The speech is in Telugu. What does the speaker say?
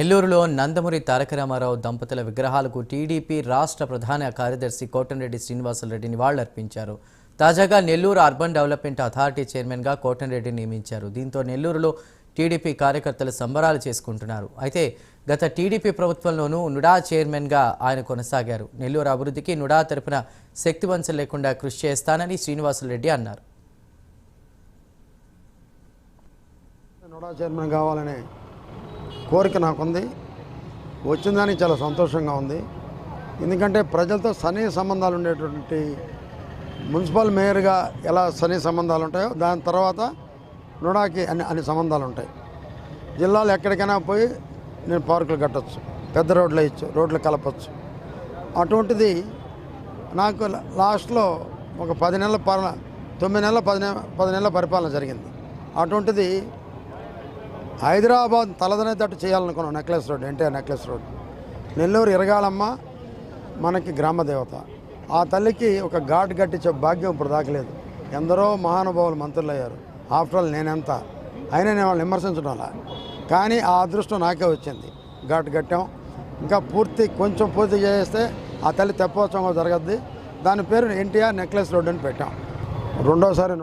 నెల్లూరులో నందమూరి తారక రామారావు దంపతుల విగ్రహాలకు టీడీపీ రాష్ట్ర ప్రధాన కార్యదర్శి కోటంరెడ్డి శ్రీనివాసరెడ్డి నివాళులర్పించారు. తాజాగా నెల్లూరు అర్బన్ డెవలప్మెంట్ అథారిటీ చైర్మన్గా కోటంరెడ్డి నియమించారు. దీంతో నెల్లూరులో టీడీపీ కార్యకర్తలు సంబరాలు చేసుకుంటున్నారు. అయితే గత టీడీపీ ప్రభుత్వంలోనూ నుడా చైర్మన్గా ఆయన కొనసాగారు. నెల్లూరు అభివృద్ధికి నుడా తరపున శక్తివంచం లేకుండా కృషి చేస్తానని శ్రీనివాసరెడ్డి అన్నారు. నుడా చైర్మన్ కావాలనే కోరిక నాకుంది. వచ్చిందని చాలా సంతోషంగా ఉంది. ఎందుకంటే ప్రజలతో సన్నిహిత సంబంధాలు ఉండేటువంటి మున్సిపల్ మేయర్గా ఎలా సన్నిహిత సంబంధాలు ఉంటాయో దాని తర్వాత నుడాకి అన్ని అన్ని సంబంధాలు ఉంటాయి. జిల్లాలో ఎక్కడికైనా పోయి నేను పార్కులు కట్టచ్చు పెద్ద రోడ్లు వేయచ్చు రోడ్లు కలపచ్చు. అటువంటిది నాకు లాస్ట్లో ఒక పది నెలల పాలన తొమ్మిది నెలల పది నెల పది నెలల పరిపాలన జరిగింది. అటువంటిది హైదరాబాద్ తలదనేటట్టు చేయాలనుకున్నాం necklace road NTR necklace road. Nellore Iragalamma మనకి గ్రామదేవత ఆ తల్లికి ఒక ఘాట్ కట్టించే భాగ్యం ఇప్పుడు దాకలేదు ఎందరో మహానుభావులు మంత్రులు అయ్యారు ఆఫ్టర్ ఆల్ నేనెంత? అయినా నేను వాళ్ళని విమర్శించడం అలా. కానీ ఆ అదృష్టం నాకే వచ్చింది. ఘాట్ కట్టాం. ఇంకా పూర్తి కొంచెం పూర్తి చేస్తే ఆ తల్లి తెప్పోత్సవం జరగద్ది. దాని పేరు ఎన్టీఆర్ నెక్లెస్ రోడ్ అని పెట్టాం. రెండోసారి